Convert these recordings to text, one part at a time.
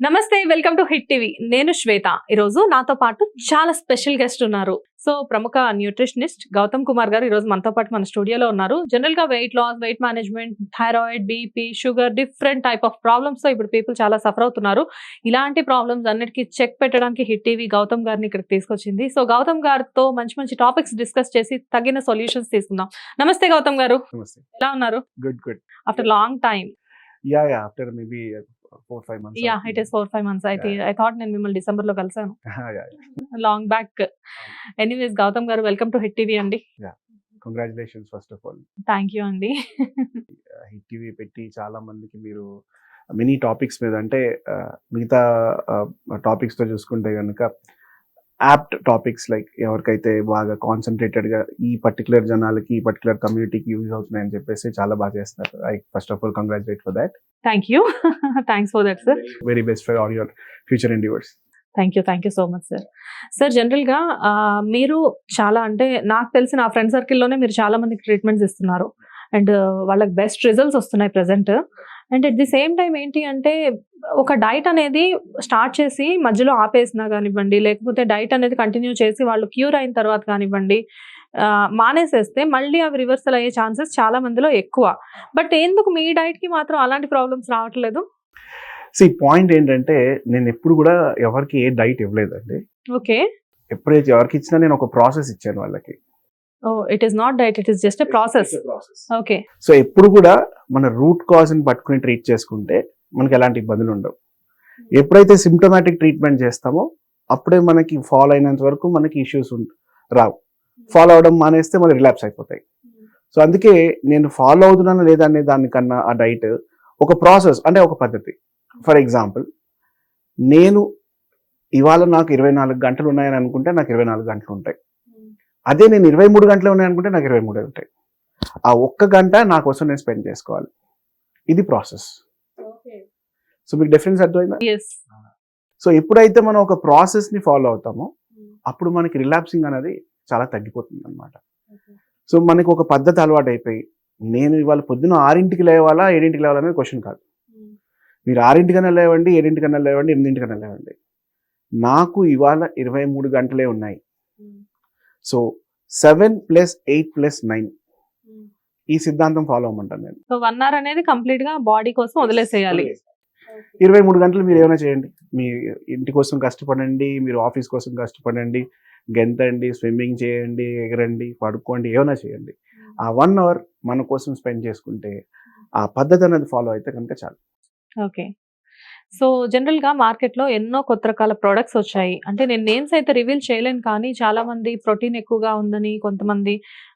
నమస్తే welcome to hit TV. నేను శ్వేత. ఈరోజు నాతో పాటు చాలా స్పెషల్ గెస్ట్ ఉన్నారు. సో ప్రముఖ న్యూట్రిషనిస్ట్ గౌతమ్ కుమార్ గారు ఈరోజు మనతో పాటు మన స్టూడియోలో ఉన్నారు. జనరల్గా weight loss weight management thyroid BP sugar different type of ప్రాబ్లమ్స్తో ఇప్పుడు పీపుల్ చాలా సఫర్ అవుతున్నారు. ఇలాంటి ప్రాబ్లమ్స్ అన్నిటికీ చెక్ పెట్టడానికి హిట్ టీవీ గౌతమ్ గారిని ఇక్కడికి తీసుకొచ్చింది. సో గౌతమ్ గారితో మంచి మంచి టాపిక్స్ డిస్కస్ చేసి తగిన సొల్యూషన్స్ తీసుకుందాం. నమస్తే గౌతమ్ గారు. ఎలా ఉన్నారు? Good good after long time ya ya after maybe four five months ya it is four five months అయితే ఐ థాట్ నేను మిమ్మల్ని డిసెంబర్లో కలిసాను long back anyways Gautam garu welcome to HIT TV అండి. Congratulations first of all thank you అండి. Hit TV పెట్టి చాలా మందికి మీరు మినీ టాపిక్స్ మీద అంటే uh, మిగతా టాపిక్స్తో చూసుకుంటే కనుక యాప్ట్ టాపిక్స్ లైక్ ఎవరికైతే బాగా కాన్సన్ట్రేటెడ్గా ఈ పర్టికులర్ జనాలకి ఈ పర్టికులర్ కమ్యూనిటీకి యూజ్ అవుతున్నాయని చెప్పేసి చాలా బాగా చేస్తున్నారు. I first of all congratulate for that thank you thanks for that sir very best for all your future endeavours thank you thank you so much sir sir జనరల్గా మీరు చాలా అంటే నాకు తెలిసి నా ఫ్రెండ్ సర్కిల్లోనే మీరు చాలా మందికి ట్రీట్మెంట్స్ ఇస్తున్నారు. అండ్ వాళ్ళకి బెస్ట్ రిజల్ట్స్ వస్తున్నాయి present and at the same time ఏంటి అంటే ఒక డైట్ అనేది స్టార్ట్ చేసి మధ్యలో ఆపేసినా కానివ్వండి లేకపోతే డైట్ అనేది కంటిన్యూ చేసి వాళ్ళు క్యూర్ అయిన తర్వాత కానివ్వండి మానేసేస్తే మళ్ళీ అవి రివర్సల్ అయ్యే ఛాన్సెస్ చాలా మందిలో ఎక్కువ. బట్ ఎందుకు మీ డైట్కి మాత్రం అలాంటి ప్రాబ్లమ్స్ రావట్లేదు? సి పాయింట్ ఏంటంటే నేను ఎప్పుడు కూడా ఎవరికి ఏ డైట్ ఇవ్వలేదండి. ఓకే. ఎప్పుడైతే ఎవరికి ఇచ్చినా నేను ఒక ప్రాసెస్ ఇచ్చాను వాళ్ళకి. It is not diet it is just process okay so ఎప్పుడు కూడా మన రూట్ కాజ్ని పట్టుకుని ట్రీట్ చేసుకుంటే మనకి ఎలాంటి ఇబ్బందులు ఉండవు. ఎప్పుడైతే సిమ్టమాటిక్ ట్రీట్మెంట్ చేస్తామో అప్పుడే మనకి ఫాలో అయినంత వరకు మనకి ఇష్యూస్ రావు. ఫాలో అవడం మానేస్తే మన రిలాప్స్ అయిపోతాయి. సో అందుకే నేను ఫాలో అవుతున్నాను లేదా అనే దానికన్నా ఆ డైట్ ఒక ప్రాసెస్ అంటే ఒక పద్ధతి. ఫర్ ఎగ్జాంపుల్ నేను ఇవాళ నాకు ఇరవై నాలుగు గంటలు ఉన్నాయని అనుకుంటే నాకు ఇరవై నాలుగు గంటలు ఉంటాయి. అదే నేను ఇరవై మూడు గంటలు ఉన్నాయనుకుంటే నాకు ఇరవై మూడు ఉంటాయి. ఆ ఒక్క గంట నా కోసం నేను స్పెండ్ చేసుకోవాలి. ఇది ప్రాసెస్. సో మీకు డిఫరెన్స్ అర్థమైందా? సో ఎప్పుడైతే మనం ఒక ప్రాసెస్ని ఫాలో అవుతామో అప్పుడు మనకి రిలాప్సింగ్ అనేది చాలా తగ్గిపోతుంది అనమాట సో మనకి ఒక పద్ధతి అలవాటు అయిపోయి నేను ఇవాళ పొద్దున ఆరింటికి లేవాలా ఏడింటికి లేవాలనేది క్వశ్చన్ కాదు. మీరు ఆరింటికన్నా లేవండి ఏడింటికన్నా లేవండి ఎనిమిదింటికన్నా లేవండి. నాకు ఇవాళ ఇరవై మూడు గంటలే ఉన్నాయి. So seven plus eight plus nine. ఈ సిద్ధాంతం ఫాలో అవ్వమంటాను నేను. సో వన్ అవర్ అనేది కంప్లీట్గా బాడీ కోసం వదిలేసేయాలి. ఇరవై మూడు గంటలు మీరు ఏమైనా చేయండి. మీ ఇంటి కోసం కష్టపడండి మీరు ఆఫీస్ కోసం కష్టపడండి గెంతండి స్విమ్మింగ్ చేయండి ఎగరండి పడుకోండి ఏమైనా చేయండి. ఆ వన్ అవర్ మన కోసం స్పెండ్ చేసుకుంటే ఆ పద్ధతి అనేది ఫాలో అయితే కనుక చాలు. ఓకే సో జనరల్గా మార్కెట్లో ఎన్నో కొత్త రకాల ప్రొడక్ట్స్ వచ్చాయి. అంటే నేను నేమ్స్ అయితే రివీల్ చేయలేను కానీ చాలా మంది ప్రోటీన్ ఎక్కువగా ఉందని కొంతమంది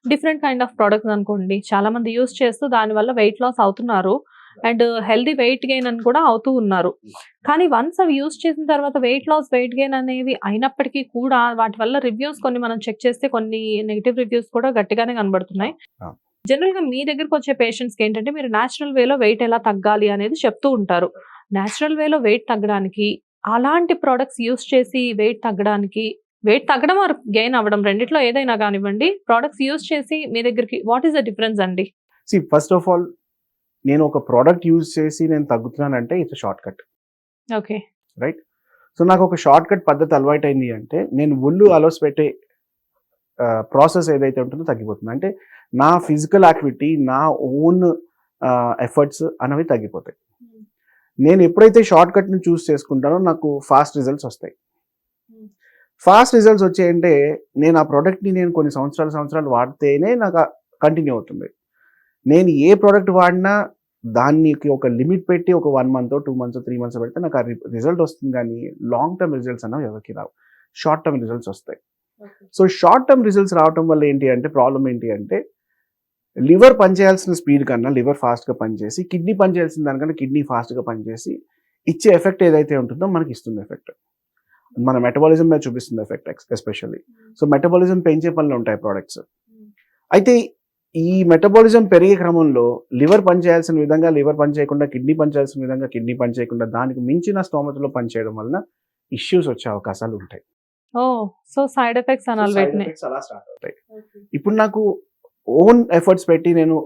డిఫరెంట్ కైండ్ ఆఫ్ ప్రొడక్ట్స్ అనుకోండి చాలా మంది యూస్ చేస్తూ దానివల్ల వెయిట్ లాస్ అవుతున్నారు. అండ్ హెల్దీ వెయిట్ గెయిన్ అని కూడా అవుతూ ఉన్నారు. కానీ వన్స్ అవి యూస్ చేసిన తర్వాత వెయిట్ లాస్ వెయిట్ గెయిన్ అనేవి అయినప్పటికీ కూడా వాటి వల్ల రివ్యూస్ కొన్ని మనం చెక్ చేస్తే కొన్ని నెగిటివ్ రివ్యూస్ కూడా గట్టిగానే కనబడుతున్నాయి. ఆ. జనరల్గా మీ దగ్గరకు వచ్చే పేషెంట్స్కి ఏంటంటే మీరు నేచురల్ వేలో వెయిట్ ఎలా తగ్గాలి అనేది చెప్తూ ఉంటారు. నేచురల్ వేలో వెయిట్ తగ్గడానికి అలాంటి ప్రొడక్ట్స్ యూస్ చేసి వెయిట్ తగ్గడానికి వెయిట్ తగ్గడం ఆర్ గెయిన్ అవ్వడం రెండిట్లో ఏదైనా కానివ్వండి ప్రొడక్ట్స్ యూస్ చేసి మీ దగ్గరికి వాట్ ఈస్ ద డిఫరెన్స్ అండి? సి ఫస్ట్ ఆఫ్ ఆల్ నేను ఒక ప్రోడక్ట్ యూజ్ చేసి నేను తగ్గుతున్నానంటే it's short cut. Okay. So నాకు ఒక షార్ట్ కట్ పద్ధతి అలవాటు అయింది అంటే నేను ఒళ్ళు అలోస్ పెట్టే ప్రాసెస్ ఏదైతే ఉంటుందో తగ్గిపోతుంది. అంటే నా ఫిజికల్ యాక్టివిటీ నా ఓన్ ఎఫర్ట్స్ అనేవి తగ్గిపోతాయి. నేను ఎప్పుడైతే షార్ట్ కట్ని చూస్ చేసుకుంటానో నాకు ఫాస్ట్ రిజల్ట్స్ వస్తాయి. ఫాస్ట్ రిజల్ట్స్ వచ్చాయంటే నేను ఆ ప్రోడక్ట్ని నేను కొన్ని సంవత్సరాలు సంవత్సరాలు వాడితేనే నాకు కంటిన్యూ అవుతుంది. నేను ఏ ప్రోడక్ట్ వాడినా దానికి ఒక లిమిట్ పెట్టి ఒక one month two months three months పెడితే నాకు ఆ రిజల్ట్ వస్తుంది కానీ లాంగ్ టర్మ్ రిజల్ట్స్ అనేవి ఎవరికి రావు. షార్ట్ టర్మ్ రిజల్ట్స్ వస్తాయి. సో షార్ట్ టర్మ్ రిజల్ట్స్ రావటం వల్ల ఏంటి అంటే ప్రాబ్లం ఏంటి అంటే లివర్ పనిచేయాల్సిన స్పీడ్ కన్నా లివర్ ఫాస్ట్గా పనిచేసి కిడ్నీ పనిచేయాల్సిన దానికన్నా కిడ్నీ ఫాస్ట్గా పనిచేసి ఇచ్చే ఎఫెక్ట్ ఏదైతే ఉంటుందో మనకి ఇస్తుంది ఎఫెక్ట్. మన మెటబాలిజం మీద చూపిస్తుంది ఎఫెక్ట్ ఎస్పెషల్లీ. సో మెటబాలిజం పెంచే పనులు ఉంటాయి ప్రోడక్ట్స్. అయితే ఈ మెటబాలిజం పెరిగే క్రమంలో లివర్ పనిచేయాల్సిన విధంగా లివర్ పనిచేయకుండా కిడ్నీ పనిచేయాల్సిన విధంగా కిడ్నీ పనిచేయకుండా దానికి మించిన స్తోమతలో పనిచేయడం వలన ఇష్యూస్ వచ్చే అవకాశాలు ఉంటాయి. ఓ సో సైడ్ ఎఫెక్ట్స్ అలా స్టార్ట్ అవుతాయి. ఇప్పుడు నాకు ఓన్ ఎఫర్ట్స్ పెట్టి నేను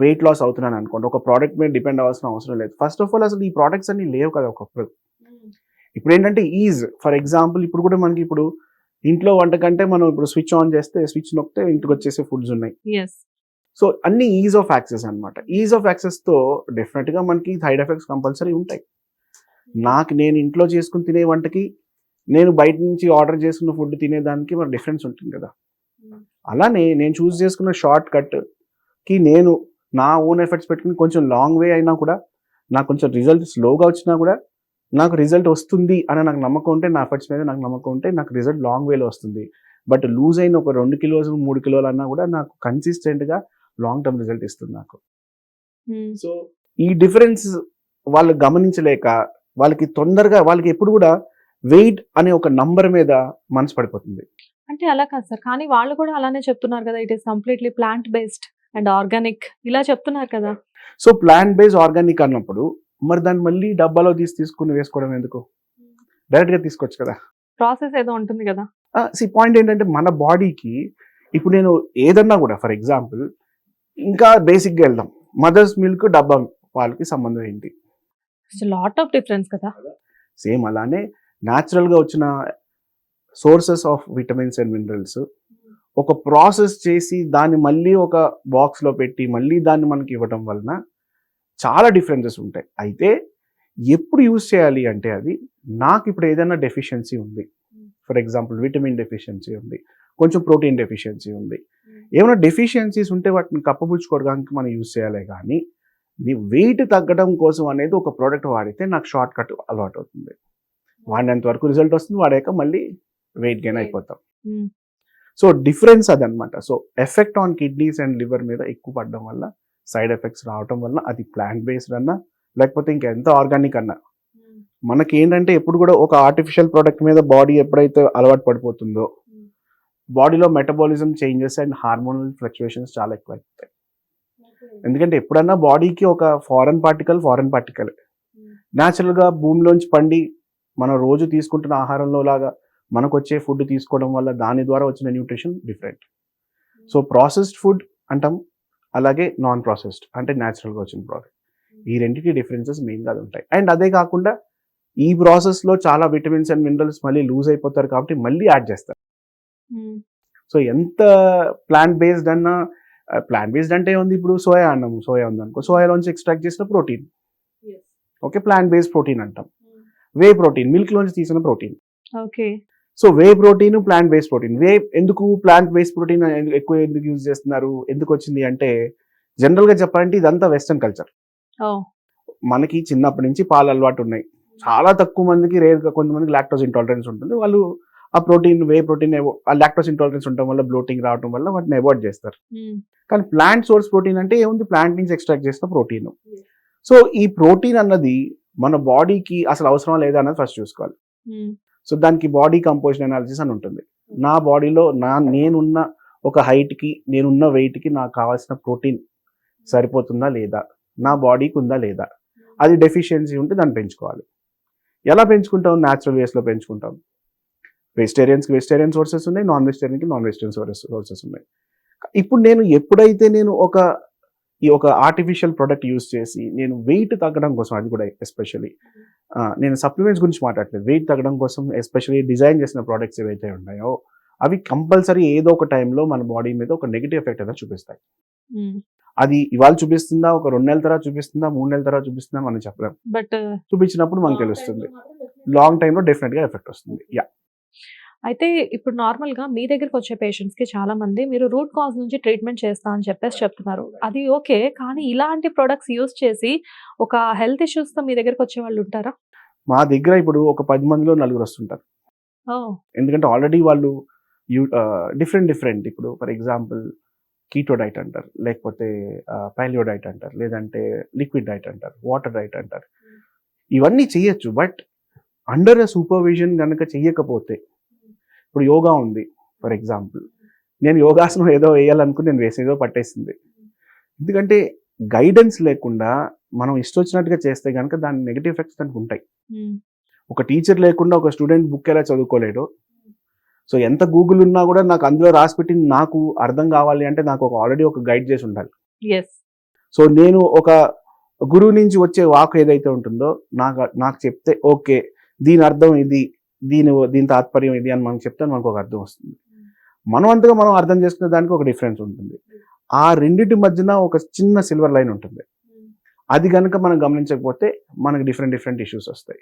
వెయిట్ లాస్ అవుతున్నాను అనుకోండి. ఒక ప్రోడక్ట్ మీద డిపెండ్ అవ్వాల్సిన అవసరం లేదు. ఫస్ట్ ఆఫ్ ఆల్ అసలు ఈ ప్రోడక్ట్స్ అన్ని లేవు కదా ఒకప్పుడు. ఇప్పుడు ఏంటంటే ఈజ్ ఫర్ ఎగ్జాంపుల్ ఇప్పుడు కూడా మనకి ఇప్పుడు ఇంట్లో వంట కంటే మనం ఇప్పుడు స్విచ్ ఆన్ చేస్తే స్విచ్ నొక్కితే ఇంటికి వచ్చేసే ఫుడ్స్ ఉన్నాయి. సో అన్ని ఈజ్ ఆఫ్ యాక్సెస్ అనమాట ఈజ్ ఆఫ్ యాక్సెస్తో డెఫినెట్గా మనకి సైడ్ ఎఫెక్ట్స్ కంపల్సరీ ఉంటాయి. నాకు నేను ఇంట్లో చేసుకుని తినే వంటకి నేను బయట నుంచి ఆర్డర్ చేసుకున్న ఫుడ్ తినేదానికి మరి డిఫరెన్స్ ఉంటుంది కదా. అలానే నేను చూస్ చేసుకున్న షార్ట్ కట్కి నేను నా ఓన్ ఎఫర్ట్స్ పెట్టుకుని కొంచెం లాంగ్ వే అయినా కూడా నాకు కొంచెం రిజల్ట్ స్లోగా వచ్చినా కూడా నాకు రిజల్ట్ వస్తుంది అని నాకు నమ్మకం ఉంటే నా ఎఫర్ట్స్ మీద నాకు నమ్మకం ఉంటే నాకు రిజల్ట్ లాంగ్ వేలో వస్తుంది. బట్ లూజ్ అయిన ఒక రెండు కిలోస్ మూడు కిలోలు అన్నా కూడా నాకు కన్సిస్టెంట్గా లాంగ్ టర్మ్ రిజల్ట్ ఇస్తుంది నాకు. సో ఈ డిఫరెన్స్ వాళ్ళు గమనించలేక వాళ్ళకి తొందరగా వాళ్ళకి ఎప్పుడు కూడా వెయిట్ అనే ఒక నంబర్ మీద మనసు పడిపోతుంది. అంటే అలా కాదు సార్. కానీ వాళ్ళు కూడా అలానే చెప్తున్నారు కదా it is completely plant based and organic ఇలా చెప్తున్నారు కదా. సో ప్లాంట్ బేస్డ్ ఆర్గానిక్ అన్నప్పుడు మరి దాన్ని మళ్ళీ డబ్బాలో తీసి తీసుకుని వేసుకోవడం ఎందుకు? డైరెక్ట్గా తీసుకోవచ్చు కదా. ప్రాసెస్ ఏదో ఉంటుంది కదా. సి పాయింట్ ఏంటంటే మన బాడీకి ఇప్పుడు నేను ఏదన్నా కూడా ఫర్ ఎగ్జాంపుల్ ఇంకా బేసిక్గా వెళ్దాం. మదర్స్ మిల్క్ డబ్బా పాలకి సంబంధం ఏంటి? లాట్ ఆఫ్ డిఫరెన్స్ కదా. సేమ్ అలానే న్యాచురల్గా వచ్చిన sources of vitamins and minerals. ఒక ప్రాసెస్ చేసి దాన్ని మళ్ళీ ఒక బాక్స్లో పెట్టి మళ్ళీ దాన్ని మనకి ఇవ్వడం వలన చాలా డిఫరెన్సెస్ ఉంటాయి. అయితే ఎప్పుడు యూజ్ చేయాలి అంటే అది నాకు ఇప్పుడు ఏదైనా డెఫిషియన్సీ ఉంది. ఫర్ ఎగ్జాంపుల్ విటమిన్ డెఫిషియన్సీ ఉంది కొంచెం ప్రోటీన్ డెఫిషియన్సీ ఉంది. ఏమైనా డెఫిషియన్సీస్ ఉంటే వాటిని కప్పపుచ్చుకోవడానికి మనం యూజ్ చేయాలి కానీ నీ వెయిట్ తగ్గడం కోసం అనేది ఒక ప్రోడక్ట్ వాడితే నాకు షార్ట్ కట్ అలవాటు అవుతుంది. వాడినంత వరకు రిజల్ట్ వస్తుంది వాడాక మళ్ళీ వెయిట్ గెయిన్ అయిపోతాం. Hmm. సో డిఫరెన్స్ అదనమాట so effect on kidneys and liver మీద ఎక్కువ పడడం వల్ల సైడ్ ఎఫెక్ట్స్ రావడం వల్ల అది ప్లాంట్ బేస్డ్ అన్నా లేకపోతే ఇంకెంత ఆర్గానిక్ అన్నా. మనకి ఏంటంటే ఎప్పుడు కూడా ఒక ఆర్టిఫిషియల్ ప్రోడక్ట్ మీద బాడీ ఎప్పుడైతే అలవాటు పడిపోతుందో బాడీలో metabolism changes and hormonal fluctuations చాలా ఎక్కువ అవుతాయి ఎందుకంటే ఎప్పుడన్నా బాడీకి ఒక ఫారెన్ పార్టికల్ ఫారెన్ పార్టికల్. న్యాచురల్గా భూమిలోంచి పండి మనం రోజు తీసుకుంటున్న ఆహారంలో లాగా మనకు వచ్చే ఫుడ్ తీసుకోవడం వల్ల దాని ద్వారా వచ్చిన nutrition different so processed food అంటాం అలాగే నాన్ ప్రాసెస్డ్ అంటే న్యాచురల్గా వచ్చిన ప్రోడక్ట్ ఈ రెండింటి డిఫరెన్సెస్ మెయిన్గా ఉంటాయి. అండ్ అదే కాకుండా ఈ ప్రాసెస్లో చాలా విటమిన్స్ అండ్ మినరల్స్ మళ్ళీ లూజ్ అయిపోతారు కాబట్టి మళ్ళీ యాడ్ చేస్తారు. సో ఎంత ప్లాంట్ బేస్డ్ అన్నా ప్లాంట్ బేస్డ్ అంటే ఉంది ఇప్పుడు సోయా అన్నాము సోయా ఉంది అనుకో సోయాలోంచి ఎక్స్ట్రాక్ట్ చేసిన protein okay plant based protein అంటాం. వే ప్రోటీన్ మిల్క్ లోంచి తీసిన protein okay so whey protein plant based protein whey ఎందుకు ప్లాంట్ బేస్డ్ ప్రోటీన్ ఎక్కువ ఎందుకు యూజ్ చేస్తున్నారు? ఎందుకు వచ్చింది అంటే జనరల్గా చెప్పాలంటే ఇదంతా వెస్టర్న్ కల్చర్ మనకి చిన్నప్పటి నుంచి పాలు అలవాటు ఉన్నాయి. చాలా తక్కువ మందికి రేర్గా కొంతమందికి లాక్టోస్ ఇంటాలరెన్స్ ఉంటుంది. వాళ్ళు ఆ ప్రోటీన్ వే ప్రోటీన్ ఆ లాక్టోస్ ఇంటాలరెన్స్ ఉండటం వల్ల బ్లోటింగ్ రావడం వల్ల వాటిని అవాయిడ్ చేస్తారు. కానీ ప్లాంట్ సోర్స్ ప్రోటీన్ అంటే ఏముంది? ప్లాంట్ నుంచి ఎక్స్ట్రాక్ట్ చేసిన ప్రోటీన్ సో ఈ ప్రోటీన్ అన్నది మన బాడీకి అసలు అవసరం లేదా అన్నది ఫస్ట్ చూసుకోవాలి. సో దానికి బాడీ కంపోజిషన్ అనాలిసిస్ అని ఉంటుంది. నా బాడీలో నా నేనున్న ఒక హైట్కి నేనున్న వెయిట్కి నాకు కావాల్సిన ప్రోటీన్ సరిపోతుందా లేదా? నా బాడీకి ఉందా లేదా? అది డెఫిషియన్సీ ఉంటే దాన్ని పెంచుకోవాలి. ఎలా పెంచుకుంటాం? న్యాచురల్ వేస్లో పెంచుకుంటాం. వెజిటేరియన్స్కి వెజిటేరియన్ సోర్సెస్ ఉన్నాయి నాన్ వెజిటేరియన్కి నాన్ వెజిటేరియన్ సోర్సెస్ సోర్సెస్ ఉన్నాయి. ఇప్పుడు నేను ఎప్పుడైతే నేను ఒక ఈ ఒక ఆర్టిఫిషియల్ ప్రోడక్ట్ యూస్ చేసి నేను వెయిట్ తగ్గడం కోసం అది కూడా ఎస్పెషలీ నేను సప్లిమెంట్స్ గురించి మాట్లాడలేదు వెయిట్ తగ్గడం కోసం ఎస్పెషల్లీ డిజైన్ చేసిన ప్రోడక్ట్స్ ఏవైతే ఉన్నాయో అవి కంపల్సరీ ఏదో ఒక టైంలో మన బాడీ మీద ఒక నెగిటివ్ ఎఫెక్ట్ అనేది చూపిస్తాయి. అది ఇవాళ చూపిస్తుందా ఒక రెండు నెలల తర్వాత చూపిస్తుందా మూడు నెలల తర్వాత చూపిస్తుందా మనం చెప్పలేం. బట్ చూపించినప్పుడు మనకు తెలుస్తుంది. లాంగ్ టైంలో డెఫినెట్గా ఎఫెక్ట్ వస్తుంది. యా అయితే ఇప్పుడు నార్మల్గా మీ దగ్గరికి వచ్చే పేషెంట్స్కి చాలా మంది మీరు రూట్ కాజ్ నుంచి ట్రీట్మెంట్ చేస్తా అని చెప్పేసి చెప్తున్నారు. అది ఓకే కానీ ఇలాంటి ప్రొడక్ట్స్ యూస్ చేసి ఒక హెల్త్ ఇష్యూస్తో మీ దగ్గరికి వచ్చే వాళ్ళు ఉంటారా? మా దగ్గర ఇప్పుడు ఒక పది మందిలో నలుగురు వస్తుంటారు. ఎందుకంటే ఆల్రెడీ వాళ్ళు యూ డిఫరెంట్ డిఫరెంట్ ఇప్పుడు ఫర్ ఎగ్జాంపుల్ కీటో డైట్ అంటారు లేకపోతే పాలియో డైట్ అంటారు లేదంటే లిక్విడ్ డైట్ అంటారు వాటర్ డైట్ అంటారు. ఇవన్నీ చేయొచ్చు బట్ అండర్ సూపర్విజన్ కనుక చెయ్యకపోతే ఇప్పుడు యోగా ఉంది ఫర్ ఎగ్జాంపుల్. నేను యోగాసనం ఏదో వేయాలనుకుని నేను వేసేదో పట్టేసింది. ఎందుకంటే గైడెన్స్ లేకుండా మనం ఇష్టం వచ్చినట్టుగా చేస్తే కనుక దాని నెగిటివ్ ఎఫెక్ట్స్ దానికి ఉంటాయి. ఒక టీచర్ లేకుండా ఒక స్టూడెంట్ బుక్ ఎలా చదువుకోలేడు. సో ఎంత గూగుల్ ఉన్నా కూడా నాకు అందులో రాసి పెట్టింది నాకు అర్థం కావాలి అంటే నాకు ఒక ఆల్రెడీ ఒక గైడ్ చేసి ఉండాలి. సో నేను ఒక గురువు నుంచి వచ్చే వాక్ ఏదైతే ఉంటుందో నాకు నాకు చెప్తే ఓకే దీని అర్థం ఇది దీని దీని తాత్పర్యం ఇది అని మనం చెప్తే మనకు ఒక అర్థం వస్తుంది. మనం అంతగా మనం అర్థం చేసుకునే దానికి ఒక డిఫరెన్స్ ఉంటుంది. ఆ రెండింటి మధ్యన ఒక చిన్న సిల్వర్ లైన్ ఉంటుంది. అది కనుక మనం గమనించకపోతే మనకు డిఫరెంట్ డిఫరెంట్ ఇష్యూస్ వస్తాయి.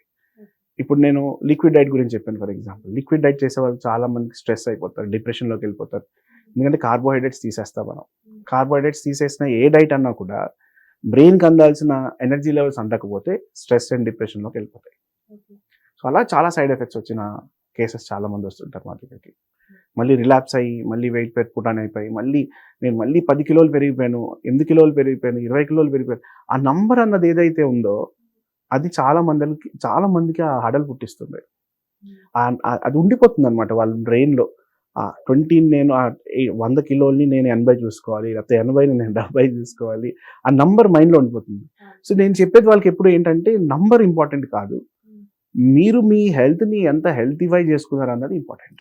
ఇప్పుడు నేను లిక్విడ్ డైట్ గురించి చెప్పాను ఫర్ ఎగ్జాంపుల్ లిక్విడ్ డైట్ చేసే వాళ్ళు చాలా మంది స్ట్రెస్ అయిపోతారు డిప్రెషన్లోకి వెళ్ళిపోతారు. ఎందుకంటే కార్బోహైడ్రేట్స్ తీసేస్తాం మనం. కార్బోహైడ్రేట్స్ తీసేసిన ఏ డైట్ అన్నా కూడా బ్రెయిన్కి అందాల్సిన ఎనర్జీ లెవెల్స్ అందకపోతే స్ట్రెస్ అండ్ డిప్రెషన్లోకి వెళ్ళిపోతాయి. సో అలా చాలా సైడ్ ఎఫెక్ట్స్ వచ్చిన కేసెస్ చాలా మంది వస్తుంటారు మా దగ్గరికి. మళ్ళీ రిలాప్స్ అయ్యి మళ్ళీ వెయిట్ పెట్టుకుంటాను అయిపోయి మళ్ళీ నేను మళ్ళీ పది కిలోలు పెరిగిపోయాను ఎనిమిది కిలోలు పెరిగిపోయాను ఇరవై కిలోలు పెరిగిపోయాను. ఆ నంబర్ అన్నది ఏదైతే ఉందో అది చాలా మందికి చాలా మందికి ఆ హడలు పుట్టిస్తుంది. అది ఉండిపోతుంది అనమాట వాళ్ళ బ్రెయిన్లో. ఆ ట్వంటీ నేను ఆ వంద కిలోల్ని నేను ఎనభై చూసుకోవాలి లేకపోతే ఎనభైని నేను డెబ్బై చూసుకోవాలి ఆ నంబర్ మైండ్లో ఉండిపోతుంది. సో నేను చెప్పేది వాళ్ళకి ఎప్పుడు ఏంటంటే నంబర్ ఇంపార్టెంట్ కాదు. మీరు మీ హెల్త్ని ఎంత హెల్తిఫై చేసుకున్నారు అన్నది ఇంపార్టెంట్.